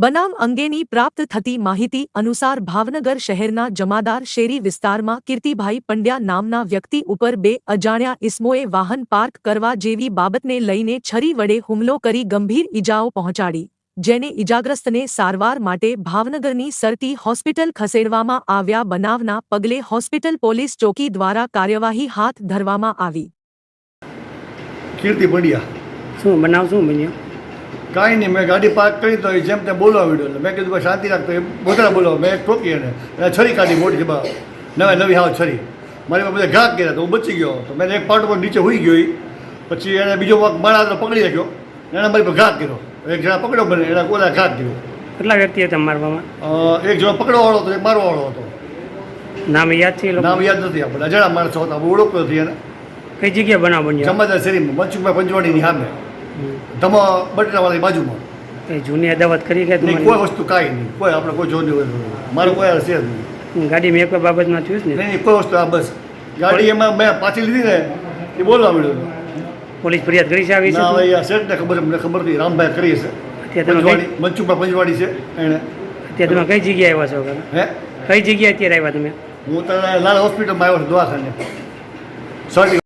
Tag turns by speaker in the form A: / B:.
A: બનાવ અંગેની પ્રાપ્ત થતી માહિતી અનુસાર ભાવનગર શહેરના જમાદાર શેરી વિસ્તારમાં કીર્તિભાઈ પંડ્યા નામના વ્યક્તિ ઉપર બે અજાણ્યા ઇસમોએ વાહન પાર્ક કરવા જેવી બાબતને લઈને છરી વડે હુમલો કરી ગંભીર ઈજાઓ પહોંચાડી જેને ઈજાગ્રસ્તને સારવાર માટે ભાવનગરની સરતી હોસ્પિટલ ખસેડવામાં આવ્યા બનાવના પગલે હોસ્પિટલ પોલીસ ચોકી દ્વારા કાર્યવાહી હાથ ધરવામાં આવી.
B: કીર્તિ પંડ્યા.
C: શું બનાવ શું બન્યો?
B: કાંઈ નહીં મેં ગાડી પાર્ક કરી તો એ જેમ તેમ બોલાવી એટલે મેં કીધું ભાઈ શાંતિ રાખતો એ બોતરા બોલાવો મેં ટોકી એને એને છરી કાઢી મોટી બા નવે નવી હાવ છરી. મારી બધા ઘા કર્યા તો હું બચી ગયો. તો મેં એક પાર્ટ પર નીચે હોઈ ગયો. પછી એને બીજો વાક મારા પકડી રાખ્યો એને મારી પર ઘા કર્યો. એક જણા પકડ્યો મને એના ઓલા ઘા કર્યો.
C: કેટલા વ્યક્તિ હતા મારવામાં
B: એક જણો પકડવા વાળો હતો એક મારવા વાળો હતો.
C: નામ યાદ છે
B: નામ યાદ નથી આપણે અજાણા માણસો હતા આપણે ઓળખતો નથી એને.
C: કઈ જગ્યાએ બનાવ બન્યો?
B: જમાદાર શેરીમાં મનસુખભાઈ પંચવાડીની સામે. ધમા બટરાવાળી બાજુમાં.
C: કઈ જૂની અદાવત કરી કે
B: નહીં કોઈ વસ્તુ કાંઈ નહીં. કોઈ આપણે કોઈ જોયું હોય મારું કોઈ હશે જ નહીં.
C: ગાડી મેં કોઈ બાબતમાં થયું ને.
B: નહીં કોઈ વસ્તુ આ બસ. ગાડી એમાં મેં પાછી લીધી ને એ બોલવા મળ્યો.
C: પોલીસ ફરિયાદ કરી છે આવી
B: ના
C: છે
B: ભાઈ આ ને ખબર મને ખબર નથી રામભાઈ કરી છે.
C: અત્યારે તમે
B: પંજવાડી છે એણે
C: અત્યારે તમે કઈ જગ્યાએ આવ્યા છો
B: હે?
C: કઈ જગ્યાએ અત્યારે આવ્યા તમે?
B: હું તને લાલ હોસ્પિટલમાં આવ્યો છું દવાખાને. સર્ટી